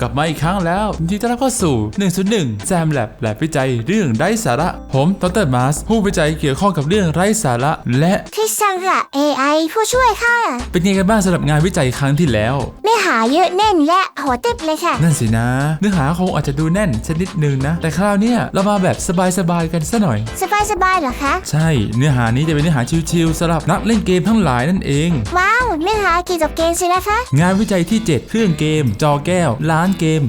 กลับมาอีกครั้งแล้วยินดีต้อนรับเข้าสู่ 101 แซมแลบแลบวิจัยเรื่องไร้สาระ ผมดรมาสผู้วิจัยเกี่ยวข้องกับเรื่องไร้สาระ และคริสซังค่ะ AI ผู้ช่วยค่ะ เป็นไงกันบ้างสำหรับงานวิจัยครั้งที่แล้วไม่หาเยอะแน่นและหัวเต็บเลยค่ะ นั่นสินะ เนื้อหาคงอาจจะดูแน่นชนิดนึงนะ แต่คราวเนี้ยเรามาแบบสบายๆกันซะหน่อย สบายสบายๆเหรอคะ ใช่เนื้อหานี้จะเป็นเนื้อหาชิวๆสำหรับนักเล่นเกมทั้งหลายนั่นเอง ว้าวเนื้อหาเกี่ยวกับเกมสินะคะงานวิจัยที่ 7 เครื่องเกม จอแก้วล้านเกม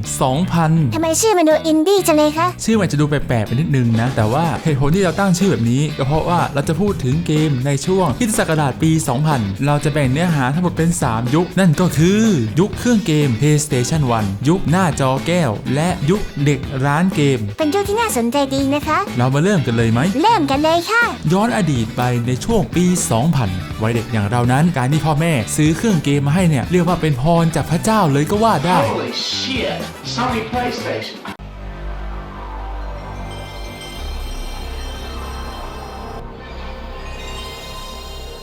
2,000 ทำไมชื่อมันดูอินดี้จังเลยคะ ชื่อมันจะดูแปลกๆไปนิดนึงนะ แต่ว่าเหตุผลที่เราตั้งชื่อแบบนี้ ก็เพราะว่าเราจะพูดถึงเกมในช่วงคริดศักราชปี 2000 เราจะแบ่งเนื้อหาทั้งหมดเป็น 3 ยุค นั่นก็คือ ยุคเครื่องเกม PlayStation 1 ยุคหน้าจอแก้ว และยุคเด็กร้านเกม เป็นยุคที่น่าสนใจดีนะคะ เรามาเริ่มกันเลยไหม เริ่มกันเลยค่ะ ย้อนอดีตไปในช่วงปี 2000 วัยเด็กอย่างเรานั้น การที่พ่อแม่ซื้อเครื่องเกมมาให้เนี่ยเรียกว่าเป็นพรจากพระเจ้าเลยก็ว่าได้ Holy shit! Sony PlayStation.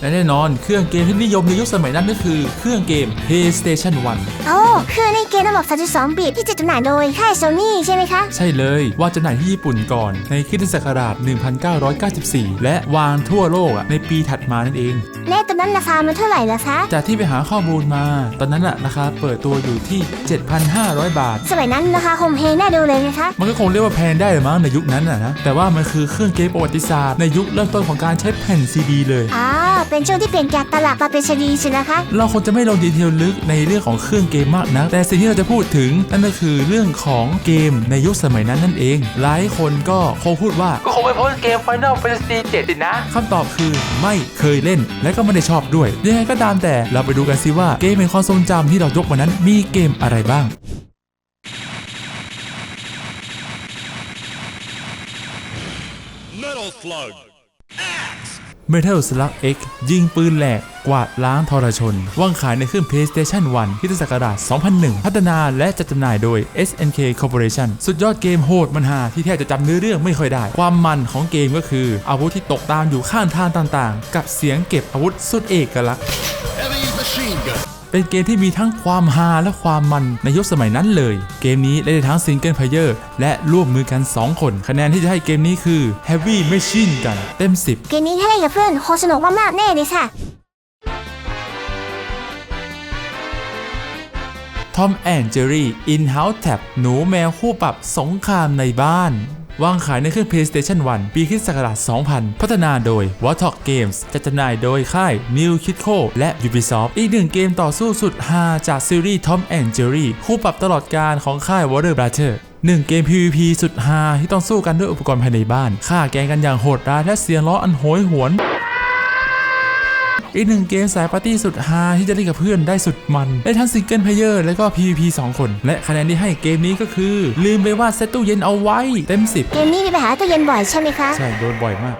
และแน่นอนเครื่องเกมที่นิยมในยุคสมัยนั้นก็คือเครื่องเกม PlayStation 1 โอ้เครื่องเล่นเกมระบบ 32 บิตที่จะจำหน่ายโดยค่ายโซนี่ใช่ไหมคะ ใช่เลยว่าจะไหนที่ญี่ปุ่นก่อนในคริสตศักราช 1994 และวางทั่วโลกอะในปีถัดมานั่นเองและตอนนั้นราคามันเท่าไหร่ล่ะคะ จากที่ไปหาข้อมูลมา ตอนนั้นอะราคาเปิดตัวอยู่ที่ 7,500 บาท สมัยนั้นราคาโฮมเพลน่าดูเลยนะคะ มันก็คงเรียกว่าแพงได้หรือมั้งในยุคนั้นอะนะ แต่ว่ามันคือเครื่องเกมประวัติศาสตร์ในยุคเริ่มต้นของการใช้แผ่นซีดีเลยอ่า เป็นช่วงที่เปลี่ยนจากตลับมาเป็นซีดีสินะคะ เราคงจะไม่ลงดีเทลลึกในเรื่องของเครื่องเกมมากนะ แต่สิ่งที่เราจะพูดถึงนั่นก็คือเรื่องของเกมในยุคสมัยนั้นนั่นเอง หลายคนก็คงพูดว่าก็คงไม่พ้นเกม Final Fantasy 7สินะคำตอบคือไม่เคยเล่นและก็ไม่ได้ชอบด้วยยังไงก็ตามแต่เราไปดูกันสิว่าเกมในความทรงจำที่เรายกมานั้นมีเกมอะไรบ้าง Metal Slug. เมทัลสลักเอ็กยิงปืนแหลกกวาดล้างทรชน วางขายในเครื่อง PlayStation 1คริสตศักราช 2001 พัฒนาและจัดจำหน่ายโดย SNK Corporation สุดยอดเกมโหดมันหาที่แทบจะจำเนื้อเรื่องไม่ค่อยได้ ความมันของเกมก็คือ อาวุธที่ตกตามอยู่ข้างทางต่างๆ กับเสียงเก็บอาวุธสุดเอกลักษณ์ Heavy machine gun. เป็นเกมที่มีทั้งความฮาและความมันในยุคสมัยนั้นเลย เกมนี้เล่นได้ทั้งซิงเกิลเพลเยอร์และร่วมมือกัน 2 คน คะแนนที่จะให้เกมนี้คือ Heavy Machine Gun เต็ม 10 เกมนี้ถ้าเล่นกับเพื่อนโคงสนุกมากๆแน่เลยค่ะ Tom and Jerry In-House Tab หนูแมวคู่ปรับสงครามในบ้าน วางขายในเครื่อง PlayStation 1 ปีคริสตศักราช 2000 พัฒนาโดย w a t o k Games จัดจำหน่ายโดยค่าย New Kitco และ Ubisoft อีกหนึ่งเกมต่อสู้สุดฮาจากซีรีส์ Tom and Jerry คู่ปรับตลอดการของค่าย Warner Brothers หนึ่งเกม PVP สุดฮาที่ต้องสู้กันด้วยอุปกรณ์ภายในบ้านฆ่าแกงกันอย่างโหดร้ายและเสียงล้ออันโหยหวน อีกหนึ่งเกมสายปาร์ตี้สุดฮาที่จะเล่นกับเพื่อนได้สุดมัน ได้ทั้งซิงเกิลเพลเยอร์และก็ PVP 2 คน และคะแนนที่ให้เกมนี้ก็คือ ลืมไปว่าเซตตู้เย็นเอาไว้เต็ม 10 เกมนี้มีปัญหาตู้เย็นบ่อยใช่ไหมคะ ใช่โดนบ่อยมาก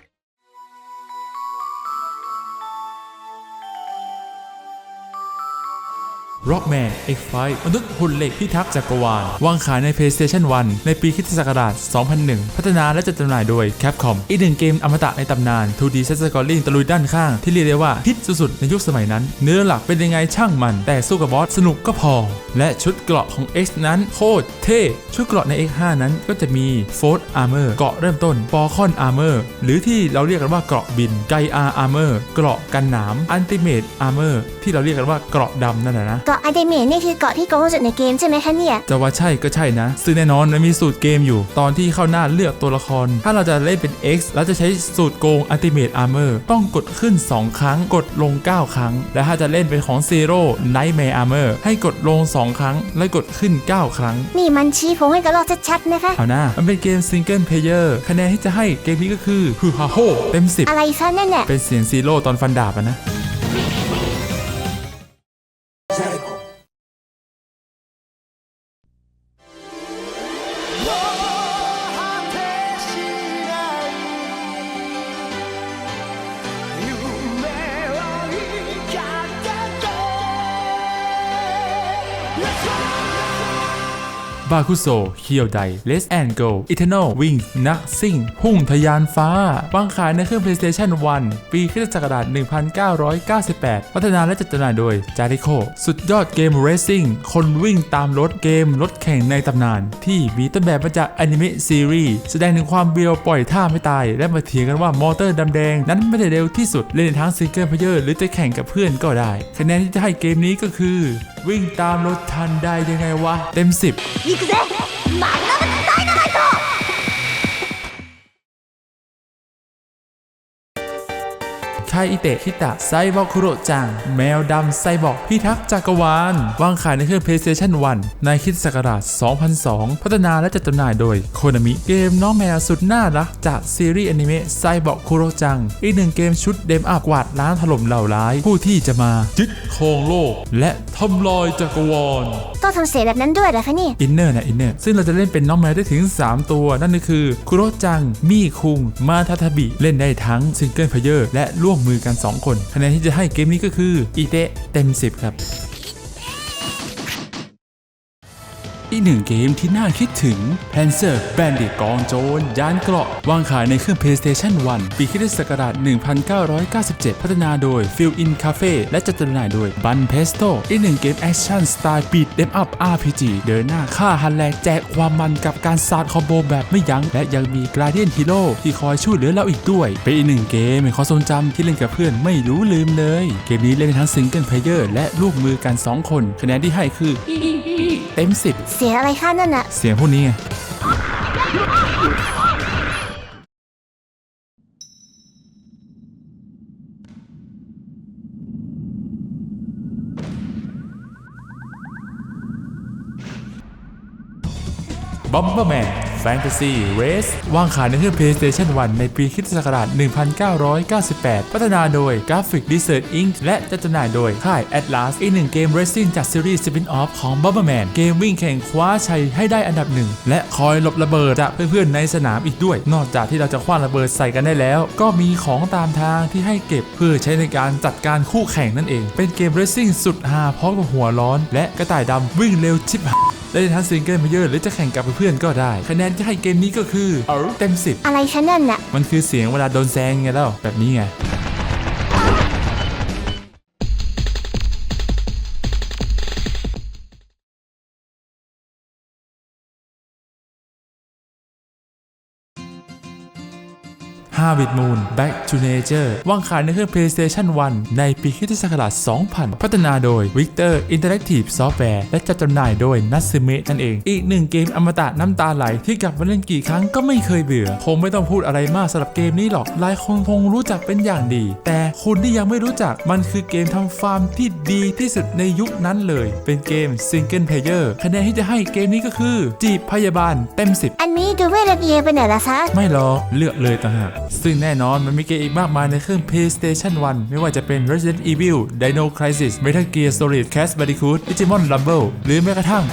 Rockman X5 มนุษย์หุ่นเหล็กพิทักษ์จักรวาล วางขายใน PlayStation 1 ในปีคริสตศักราช2001 พัฒนาและจัดจำหน่ายโดย Capcom อีกหนึ่งเกมอมตะในตำนาน 2D s e t s c o r i n g ตะลุยด้านข้าง ที่เรียกได้ว่าฮิตสุดๆ ในยุคสมัยนั้น เนื้อหลักเป็นยังไงช่างมัน แต่สู้กับบอสสนุกก็พอ และชุดเกราะของ X นั้นโคตรเท่ ชุดเกราะใน X5 นั้นก็จะมี Force Armor เกราะเริ่มต้น p o r c o n Armor หรือที่เราเรียกกันว่าเกราะบิน g a i a Armor เกราะกันหนาม Ultimate Armor ที่เราเรียกกันว่าเกราะดำนั่นแหละนะาะอันเดเมนนี่คือเกาะที่โกงที่สุดในเกมใช่ไหมคะเนี่ย จะว่าใช่ก็ใช่นะ ซึ่งแน่นอนมันมีสูตรเกมอยู่ ตอนที่เข้าหน้าเลือกตัวละคร ถ้าเราจะเล่นเป็น X แล้วจะใช้สูตรโกง Ultimate Armor ต้องกดขึ้น 2 ครั้ง กดลง 9 ครั้ง และถ้าจะเล่นเป็นของ Zero Nightmare Armor ให้กดลง 2 ครั้ง และกดขึ้น 9 ครั้ง นี่มันชี้ผมให้กระลอกชัดๆนะคะ เอาหน้ามันเป็นเกม Single Player คะแนนที่จะให้เกมนี้ก็คือฮือฮาโฮเต็ม10 อะไรคะนั่นน่ะเป็นเสียงซีโร่ตอนฟันดาบอะนะ บาคุโซเคียวไดเลสแอนโกอิเทอร์นอลวิงนักซิ่ง พุ่งทะยานฟ้าวางขายในเครื่อง PlayStation 1 ปีคริสตศักราช1998 พัฒนาและจัดจำหน่ายโดยจาริโคสุดยอดเกมเรซซิ่งคนวิ่งตามรถเกมรถแข่งในตำนาน ที่มีต้นแบบมาจากอนิเมะซีรีส์แสดงถึงความเบียวปล่อยท่าไม่ตาย และมาเถียงกันว่ามอเตอร์ดำแดง นั้นไม่ได้เร็วที่สุดเล่นในทั้งซิงเกิลเพลเยอร์หรือจะแข่งกับเพื่อนก็ได้ คะแนนที่จะให้เกมนี้ก็คือ วิ่งตามรถทันได้ยังไงวะ เต็ม 10 行くぜマグナ คาอิเตะคิตะไซบอร์คุโรจัง แมวดำไซบอร์กพิทักษ์จักรวาล วางขายในเครื่อง PlayStation 1 ในคริดศักราช 2002 พัฒนาและจัดจำหน่ายโดยโคนามิเกมน้องแมวสุดน่ารักจากซีรีส์อนิเมะไซบอร์กคุโรจัง อีกหนึ่งเกมชุดเดมอัพกวาดล้างถล่มเหล่าร้าย ผู้ที่จะมายึดครองโลก และทำลายจักรวาลต้องทำเสียงแบบนั้นด้วยเหรอคะเนี่ยอินเนอร์นะอินเนอร์ซึ่งเราจะเล่นเป็นน้องแมวได้ถึง 3 ตัว นั่นก็คือคุโรจังมี่คุงมาทาทาบิเล่นได้ทั้งซิงเกิลเพลเยอร์และร่วมมือกัน 2 คน คะแนนที่จะให้เกมนี้ก็คืออีเตะเต็ม 10 ครับ อีกหนึ่งเกมที่น่าคิดถึง Panzer Bandit กองโจรยานเกราะ วางขายในเครื่อง PlayStation 1 ปีคริสต์ศักราช 1997 พัฒนาโดย Fill In Cafe และจัดจำหน่ายโดย Bun Pesto อีกหนึ่งเกมแอคชั่นสไตล์ Beat Them Up RPG เดินหน้าฆ่าฮันแลกแจกความมันกับการสาดคอมโบแบบไม่ยัง้ง และยังมี Guardian Hero ที่คอยช่วยเหลือเราอีกด้วย เป็นอีกหนึ่งเกมเป็นความทรงจำที่เล่นกับเพื่อนไม่รู้ลืมเลย เกมนี้เล่นทั้งซิงเกิลเพลเยอร์และร่วมมือกัน 2 คน คะแนนที่ให้คือ เต็ม 10สียงอะไรคะนั่นน่ะ เสียงพวกนี้ไง b o m b e r m a n Fantasy Race วางขายในเครื่อง PlayStation 1 ในปีคศ1998 พัฒนาโดย Graphic Desert Inc. และจัดจำหน่ายโดยค่าย Atlas อีกหนึ่งเกม Racing จากซีรีส์ Spin-off ของ Bomberman เกมวิ่งแข่งคว้าชัยให้ได้อันดับหนึ่งและคอยหลบระเบิดจากเพื่อนๆในสนามอีกด้วย นอกจากที่เราจะคว้าระเบิดใส่กันได้แล้ว ก็มีของตามทางที่ให้เก็บเพื่อใช้ในการจัดการคู่แข่งนั่นเอง เป็นเกม Racing สุดฮาพร้อมกับหัวร้อน และกระต่ายดำวิ่งเร็วชิบหาย ได้ทั้งซิงเกิลเพลเยอร์หรือจะแข่งกับเพื่อนๆก็ได้ คะแนนที่ให้เกมนี้ก็คือเต็ม10 อะไรคะนั่นน่ะมันคือเสียงเวลาโดนแซงไงแล้วแบบนี้ไง ฮาวิดมูน Back to Nature วางขายในเครื่อง PlayStation 1 ในปีคริสตศักราช2000 พัฒนาโดย Victor Interactive Software และจัดจำหน่ายโดย Natsume นั่นเอง อีกหนึ่งเกมอมตะน้ำตาไหลที่กลับมาเล่นกี่ครั้งก็ไม่เคยเบื่อ คงไม่ต้องพูดอะไรมากสำหรับเกมนี้หรอก หลายคนคงรู้จักเป็นอย่างดี แต่คุณที่ยังไม่รู้จักมันคือเกมทำฟาร์มที่ดีที่สุดในยุคนั้นเลย เป็นเกม Single Player คะแนนที่จะให้เกมนี้ก็คือจีบพยาบาลเต็ม 10 อันนี้ดูไม่ละเอียดไปหน่อยละคะ ไม่หรอกเลือกเลยต่างหากซึ่งแน่นอนมันมีเกมอีกมากมายในเครื่อง PlayStation 1 ไม่ว่าจะเป็น Resident Evil Dino Crisis Metal Gear Solid Crash Bandicoot Digimon Rumble หรือแม้กระทั่ง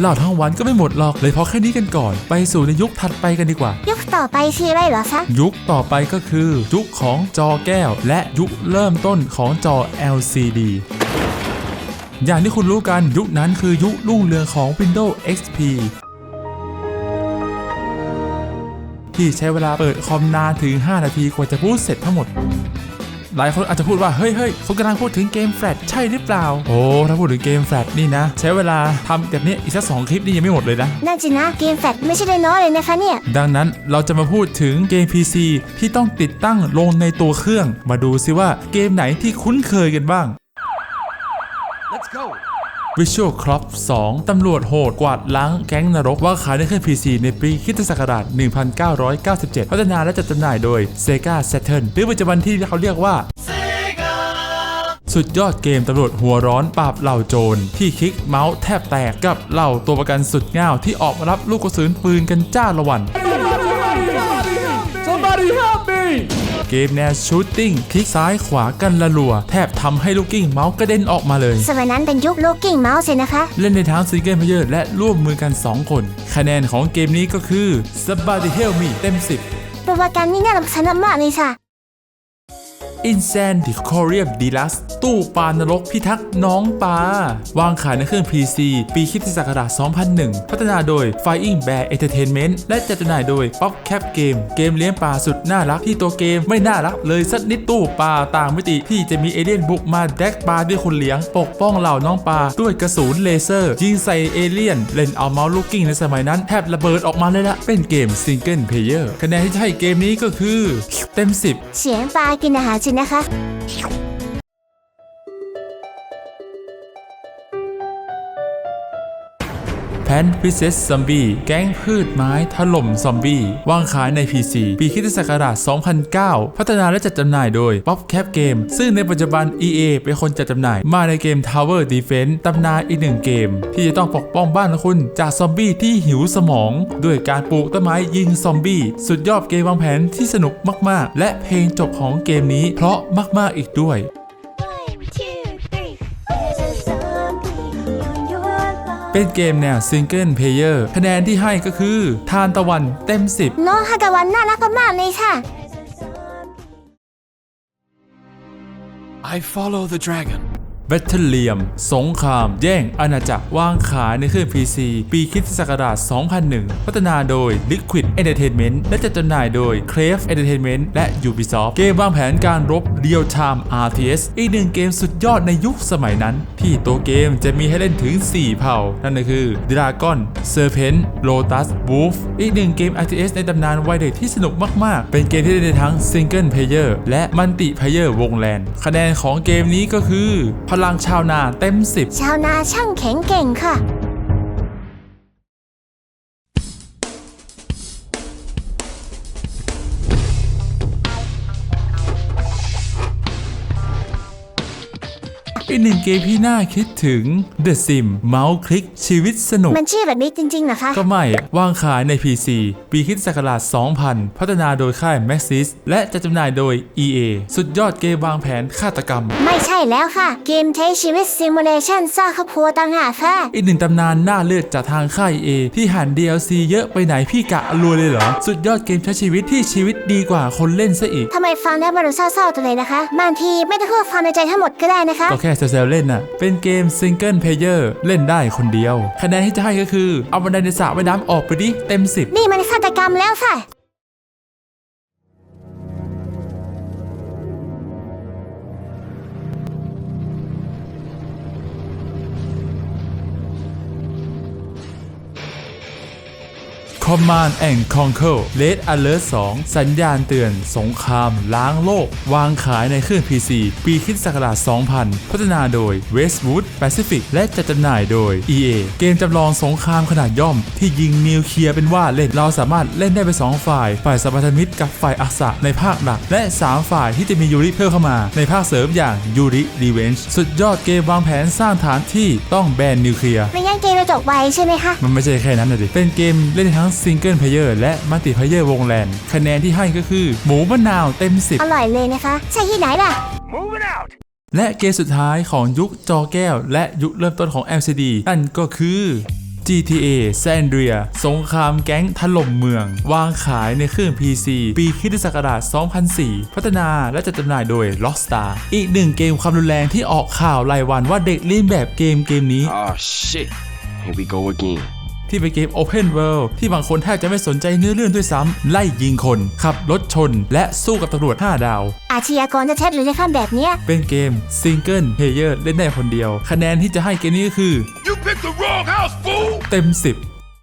เล่าทั้งวันก็ไม่หมดหรอกเลยพอแค่นี้กันก่อน ไปสู่ในยุคถัดไปกันดีกว่า ยุคต่อไปชื่ออะไรเหรอคะยุคต่อไปก็คือ ยุคของจอแก้ว และยุคเริ่มต้นของจอ LCD อย่างที่คุณรู้กันยุคนั้นคือยุครุ่งเรืองของ Windows XP ที่ใช้เวลาเปิดคอมนานถึง 5 นาทีกว่าจะพูดเสร็จทั้งหมด หลายคนอาจจะพูดว่า เฮ้ยเฮ้ยเขากำลังพูดถึงเกมแฟลชใช่หรือเปล่า โอ้ถ้าพูดถึงเกมแฟลชนี่นะ ใช้เวลาทำแบบนี้อีกสักสองคลิปนี่ยังไม่หมดเลยนะ นั่นจินะเกมแฟลชไม่ใช่น้อยๆเลยนะคะเนี่ย ดังนั้นเราจะมาพูดถึงเกม PC ที่ต้องติดตั้งลงในตัวเครื่อง มาดูซิว่าเกมไหนที่คุ้นเคยกันบ้าง Let's go. Visual Crop 2ตำรวจโหดกวาดล้างแก๊งนรกว่าขายในเครื่อง PC ในปีคิตศักราช 1997 พัฒนาและจัดจำหน่ายโดย Sega Saturn หรือปัจจุบันที่เขาเรียกว่าสุดยอดเกมตำรวจหัวร้อนปราบเหล่าโจร ที่คลิกเมาส์แทบแตกกับเหล่าตัวประกันสุดง่าวที่ออกมารับลูกกระสุนปืนกันจ้าละวัน เกมแนวชูตติ้งคลิกซ้ายขวากันละลัว แทบทำให้ลูกกิ้งเมาส์กระเด็นออกมาเลย สมัยนั้นเป็นยุคโลกิ้งเมาส์เลยนะคะ เล่นในทั้งซิงเกิลเพลเยอร์และร่วมมือกัน 2 คน คะแนนของเกมนี้ก็คือ s b a d y Help Me เต็ม 10โปรแกรมนี้น่ารำคาญมากเลยค่ะ Insane d e c o r i u m Deluxe ตู้ปลานรกพิทักษ์น้องปลาวางขายในเครื่อง PC ปีคริสตศักราช 2001 พัฒนาโดย Flying Bear Entertainment และจัดจำหน่ายโดย Pop Cap Game เกมเลี้ยงปลาสุดน่ารักที่ตัวเกมไม่น่ารักเลยสักนิดตู้ปลาต่างมิติที่จะมีเอเลี่ยนบุกมาแดกปลาด้วยคนเลี้ยง ปกป้องเหล่าน้องปลาด้วยกระสุนเลเซอร์ ยิงใส่เอเลี่ยน เล่นเอาเมาส์ลูกกิ้งในสมัยนั้นแทบระเบิดออกมาเลยละเป็นเกมซิงเกิลเพลเยอร์คะแนนที่ให้เกมนี้ก็คือ เต็ม 10เสียงปลากินอาหารสินะคะ แพนพิเศษซอมบี้แก๊งพืชไม้ถล่มซอมบี้วางขายใน PC ปีคริสตศักราช 2009 พัฒนาและจัดจำหน่ายโดย Pop Cap Game ซึ่งในปัจจุบัน EA เป็นคนจัดจำหน่าย มาในเกม Tower Defense ตำนานอีกหนึ่งเกม ที่จะต้องปกป้องบ้านของคุณ จากซอมบี้ที่หิวสมอง ด้วยการปลูกต้นไม้ยิงซอมบี้ สุดยอดเกมวางแผนที่สนุกมาก ๆ และเพลงจบของเกมนี้เพราะมาก ๆ อีกด้วย เป็นเกมแนวซิงเกิลเพลเยอร์คะแนนที่ให้ก็คือ ทานตะวันเต็ม 10 น้องฮากาวันน่ารักมากๆเลยค่ะ I follow the dragon. แบทเทิลเลียม สงคราม แย่งอาณาจักรวางขายในเครื่อง PC ปีคริสตศักราช 2001 พัฒนาโดย Liquid Entertainment และจัดจำหน่ายโดย Crave Entertainment และ Ubisoft เกมวางแผนการรบ Real Time RTS อีกหนึ่งเกมสุดยอดในยุคสมัยนั้น ที่ตัวเกมจะมีให้เล่นถึง 4 เผ่า นั่นก็คือ Dragon Serpent Lotus Wolf อีกหนึ่งเกม RTS ในตำนานวัยเด็กที่สนุกมาก ๆ เป็นเกมที่เล่นได้ทั้ง Single Player และ Multi Player วงแลนคะแนนของเกมนี้ก็คือ พลังชาวนาเต็ม 10 ชาวนาช่างแข็งเก่งค่ะ อีกหนึ่งเกมที่น่าคิดถึง The Sim เมาส์คลิกชีวิตสนุก มันชื่อแบบนี้จริงๆเหรอคะ ก็ไม่วางขายใน PC ปีคริสตศักราช 2000 พัฒนาโดยค่าย Maxis และจะจำหน่ายโดย EA สุดยอดเกมวางแผนฆาตกรรม ไม่ใช่แล้วค่ะ เกมเทชีวิตซิมูเลชันสร้างครอบครัวต่างหากค่ะ อีกหนึ่งตำนานน่าเลือดจากทางค่าย EA ที่หัน DLC เยอะไปไหนพี่กะรวยเลยเหรอ สุดยอดเกมใช้ชีวิตที่ชีวิตดีกว่าคนเล่นซะอีกทำไมฟังแล้วมันดูเศร้าๆตัวเลยนะคะ บางทีไม่ต้องพูดความในใจทั้งหมดก็ได้นะคะ ก็แค่เซลเล่นน่ะ เป็นเกมซิงเกิลเพลเยอร์เล่นได้คนเดียว คะแนนที่จะให้ก็คือ เอาบันไดในสระว่ายน้ำออกไปดิ เต็ม 10 นี่มันฆาตกรรมแล้วค่ะ Command and Conquer Red Alert 2 สัญญาณเตือน สงคราม ล้างโลก วางขายในเครื่อง PC ปีคริสตศักราช 2000 พัฒนาโดย Westwood Pacific และจัดจำหน่ายโดย EA เกมจำลองสงครามขนาดย่อม ที่ยิงนิวเคลียร์เป็นว่าเล่น เราสามารถเล่นได้ไป 2 ฝ่าย ฝ่ายสัมพันธมิตรกับฝ่ายอักษะในภาคหลัก และ 3 ฝ่ายที่จะมียูริเพิ่มเข้ามา ในภาคเสริมอย่างยูริ Revenge สุดยอดเกมวางแผนสร้างฐานที่ต้องแบนนิวเคลียร์ เกมจะจบไวใช่ไหมคะ มันไม่ใช่แค่นั้นนะดิ เป็นเกมเล่นได้ทั้งซิงเกิลเพลเยอร์และมัลติเพลเยอร์วงแลนคะแนนที่ให้ก็คือ หมูมะนาวเต็มอร่อยเลยนะคะ ใช่ที่ไหนล่ะ Moving out. 10และเกมสุดท้ายของยุคจอแก้ว และยุคเริ่มต้นของ LCD นั่นก็คือ GTA San Andreas สงครามแก๊งถล่มเมือง วางขายในเครื่อง PC ปีคริสตศักราช 2004 พัฒนาและจัดจำหน่ายโดย Rockstar อีกหนึ่งเกมความรุนแรงที่ออกข่าวรายวันว่าเด็กเล่นแบบเกมเกมนี้ Oh shit. Here we go again. ที่เป็นเกม Open World ที่บางคนแทบจะไม่สนใจเนื้อเรื่องด้วยซ้ำ ไล่ยิงคน ขับรถชน และสู้กับตำรวจ 5 ดาว อาชญากรจะเท็จหรือจะข้ามแบบเนี้ย เป็นเกม Single Player เล่นได้คนเดียว คะแนนที่จะให้เกมนี้ก็คือ You picked the wrong house, fool. เต็ม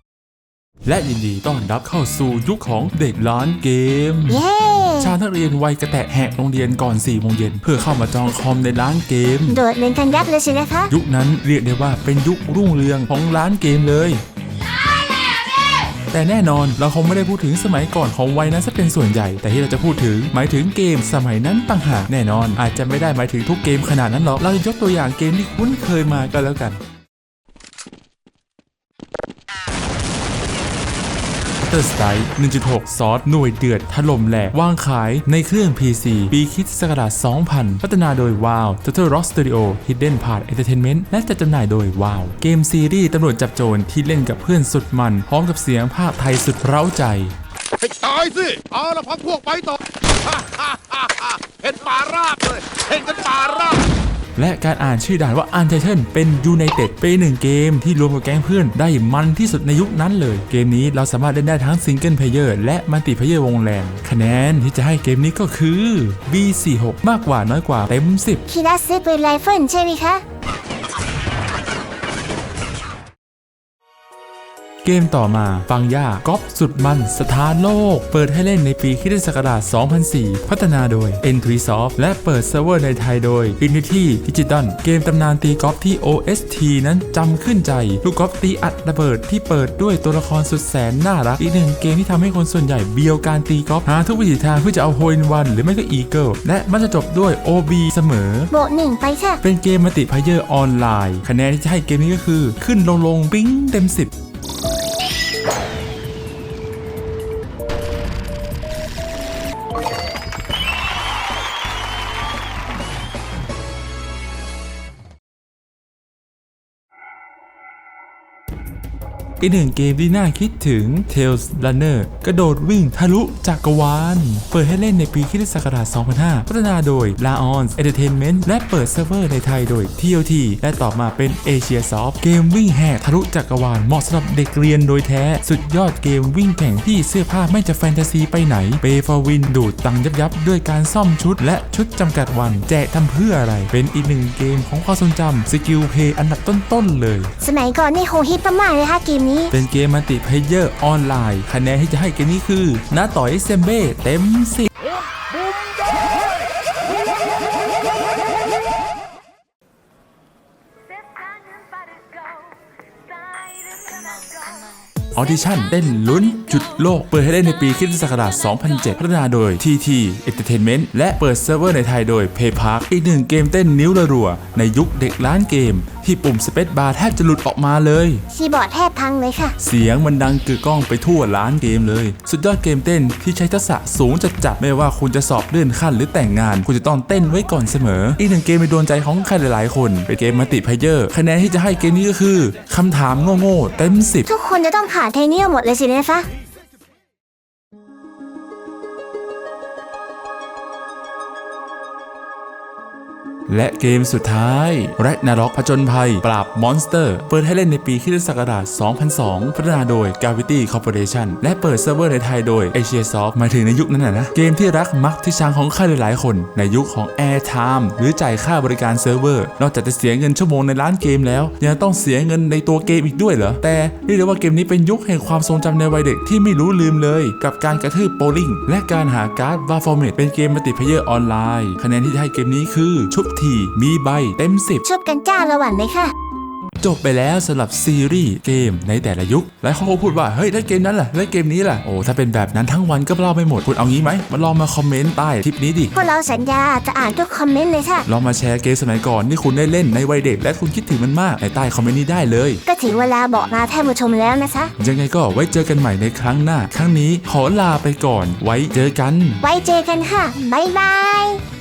10 และยินดีต้อนรับเข้าสู่ยุคของเด็กร้านเกม เย้ ชาวนักเรียนวัยกระแตะแหกโรงเรียนก่อน4โมงเย็นเพื่อเข้ามาจองคอมในร้านเกม โดดเรียนกันยับเลยสินะคะ ยุคนั้นเรียกได้ว่าเป็นยุครุ่งเรืองของร้านเกมเลย แต่แน่นอนเราคงไม่ได้พูดถึงสมัยก่อนของวัยนั้นซะเป็นส่วนใหญ่ แต่ที่เราจะพูดถึงหมายถึงเกมสมัยนั้นต่างหากแน่นอน อาจจะไม่ได้หมายถึงทุกเกมขนาดนั้นหรอกเราจะยกตัวอย่างเกมที่คุ้นเคยมาก็แล้วกัน Counter Strike 1.6 ซอสหน่วยเดือดถล่มแหลกวางขายในเครื่อง PC ปีคริสตศักราช2000 พัฒนาโดย WoW Total Rock Studio Hidden Part Entertainment และจัดจำหน่ายโดย WoW เกมซีรีส์ตำรวจจับโจรที่เล่นกับเพื่อนสุดมัน พร้อมกับเสียงภาคไทยสุดเร้าใจให้ตายสิ เอาละพักพวกไปต่อ เห็นป่าราบเลย เห็นกันป่าราบ และการอ่านชื่อด่านว่าอันเทเทนเป็นยูไนเต็ดเป็นหนึ่งเกมที่รวมกับแก๊งเพื่อนได้มันที่สุดในยุคนั้นเลย เกมนี้เราสามารถเล่นได้ทั้งซิงเกิลเพลเยอร์และมัลติเพลเยอร์วงแลนคะแนนที่จะให้เกมนี้ก็คือ B46 มากกว่าน้อยกว่าเต็ม 10คิรัสซื้อปืนไรเฟิลใช่ไหมคะ เกมต่อมาฟังย่าก๊อปสุดมันสถานโลก เปิดให้เล่นในปีคริสตศักราช 2004 พัฒนาโดย n t r y s o f t และเปิดเซิร์ฟเวอร์ในไทยโดย Infinity Digital เกมตำนานตีกอล์ฟที่ OST นั้นจำขึ้นใจ ลูกกอล์ฟตีอัดระเบิดที่เปิดด้วยตัวละครสุดแสนน่ารัก อีกหนึ่งเกมที่ทำให้คนส่วนใหญ่เบียวการตีกอล์ฟหาทุกวิถีทางเพื่อจะเอาโฮนวันหรือไม่ก็อีเกิลและมันจะจบด้วย OB เสมอโบหนึ่งไปค่ะเป็นเกมมัลติเพลเยอร์ออนไลน์ คะแนนที่จะให้เกมนี้ก็คือ ขึ้นลงลงปิ้งเต็ม 10 อีกหนึ่งเกมที่น่าคิดถึง Tales Runner กระโดดวิ่งทะลุจักรวาล เปิดให้เล่นในปีคริสตศักราช 2005 พัฒนาโดย Laons Entertainment และเปิดเซิร์ฟเวอร์ในไทยโดย TOT และต่อมาเป็น Asia Soft เกมวิ่งแหกทะลุจักรวาลเหมาะสำหรับเด็กเรียนโดยแท้ สุดยอดเกมวิ่งแข่งที่เสื้อผ้าไม่จะแฟนตาซีไปไหนเปฟอร์วินดูดตังยับยับด้วยการซ่อมชุด และชุดจำกัดวัน แจกทำเพื่ออะไร เป็นอีกหนึ่งเกมของความทรงจำสกิลเพย์อันดับต้นๆเลย สมัยก่อนนี่โหฮิตมากๆเลยค่ะเกมนี้เป็นเกมมัลติเพลเยอร์ออนไลน์ คะแนนที่จะให้เกมนี้คือน้าต่อยเซมเบ้เต็มสิบ ออดิชั่นเต้นลุ้นจุดโลก เปิดให้เล่นในปีคริสตศักราช 2007 พัฒนาโดย TT Entertainment และเปิดเซิร์ฟเวอร์ในไทยโดย Paypark อีกหนึ่งเกมเต้นนิ้วรัวๆในยุคเด็กล้านเกม ที่ปุ่มสเปซบาร์แทบจะหลุดออกมาเลย คีย์บอร์ดแทบพังเลยค่ะ เสียงมันดังกึกก้องไปทั่วร้านเกมเลย สุดยอดเกมเต้นที่ใช้ทักษะสูงจัดจัดๆไม่ว่าคุณจะสอบเลื่อนขั้นหรือแต่งงาน คุณจะต้องเต้นไว้ก่อนเสมอ อีกหนึ่งเกมในดวงใจของใครหลายๆ คนเป็นเกมมัลติเพลเยอร์คะแนนที่จะให้เกมนี้ก็คือคำถามโง่ๆเต็มสิบทุกคนจะต้องผ่านเทเนียลหมดเลยสินะค และเกมสุดท้ายแร n นาร็อกผจญภัย ปราบมอนสเตอร์ เปิดให้เล่นในปีคิศักราช2002 พัฒนาโดย Gravity Corporation และเปิดเซิร์ฟเวอร์ในไทยโดย Asia Soft มาถึงในยุคนั้นนะนะ เกมที่รักมักที่ชังของใครหลายๆ คน ในยุคของ Airtime หรือจ่ายค่าบริการเซิร์ฟเวอร์ นอกจากจะเสียเงินชั่วโมงในร้านเกมแล้ว ยังต้องเสียเงินในตัวเกมอีกด้วยเหรอ แต่เรียกได้ว่าเกมนี้เป็นยุคแห่งความทรงจำในวัยเด็กที่ไม่รู้ลืมเลย กับการกระทืบโปลิงและการหาการ์ดวาฟอร์เมตเป็นเกมมัลติเพเยอร์ออนไลน์ คะแนนที่ให้เกมนี้คือชุบทีมีใบเต็ม 10ชุบกันจ้าระหว่างเลยค่ะ จบไปแล้วสำหรับซีรีส์เกมในแต่ละยุคหลายคนก็พูดว่า เฮ้ยแล้วเกมนั้นล่ะแล้วเกมนี้ล่ะ โอ้ ถ้าเป็นแบบนั้นทั้งวันก็เล่าไม่หมด คุณเอางี้ไหมมาลองมาคอมเมนต์ใต้คลิปนี้ดิ พวกเราสัญญาจะอ่านทุกคอมเมนต์เลยค่ะ ลองมาแชร์เกมสมัยก่อนที่คุณได้เล่นในวัยเด็ก และคุณคิดถึงมันมากในใต้คอมเมนต์นี้ได้เลย ก็ถึงเวลาบอกลาท่านผู้ชมแล้วนะคะ ยังไงก็ไว้เจอกันใหม่ในครั้งหน้า ครั้งนี้ขอลาไปก่อน ไว้เจอกัน ไว้เจอกันค่ะบ๊ายบาย